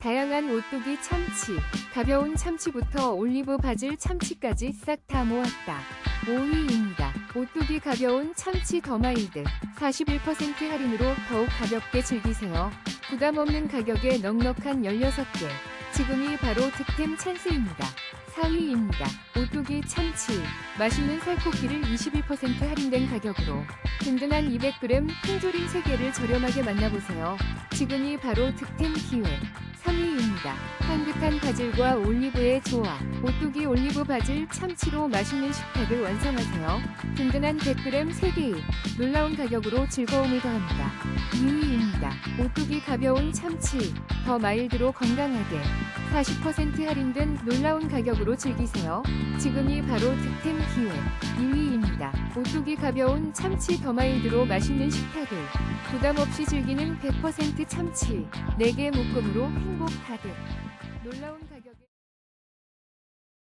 다양한 오뚜기 참치, 가벼운 참치부터 올리브 바질 참치까지 싹 다 모았다. 5위입니다. 오뚜기 가벼운 참치 더 마일드 41% 할인으로 더욱 가볍게 즐기세요. 부담 없는 가격에 넉넉한 16개. 지금이 바로 득템 찬스입니다. 4위입니다. 오뚜기 참치. 맛있는 살코기를 21% 할인된 가격으로 든든한 200g 통조림 3개를 저렴하게 만나보세요. 지금이 바로 득템 기회. 3위입니다. 향긋한 바질과 올리브의 조화. 오뚜기 올리브 바질 참치로 맛있는 식탁을 완성하세요. 든든한 100g 3개. 놀라운 가격으로 즐거움을 더합니다. 2위입니다. 오뚜기 가벼운 참치. 더 마일드로 건강하게. 40% 할인된 놀라운 가격으로 즐기세요. 지금이 바로 득템 기회. 2위입니다. 오뚜기 가벼운 참치 더 마일드로 맛있는 식탁을 부담 없이 즐기는 100% 참치. 4개 묶음으로 행복 가득. 놀라운 가격에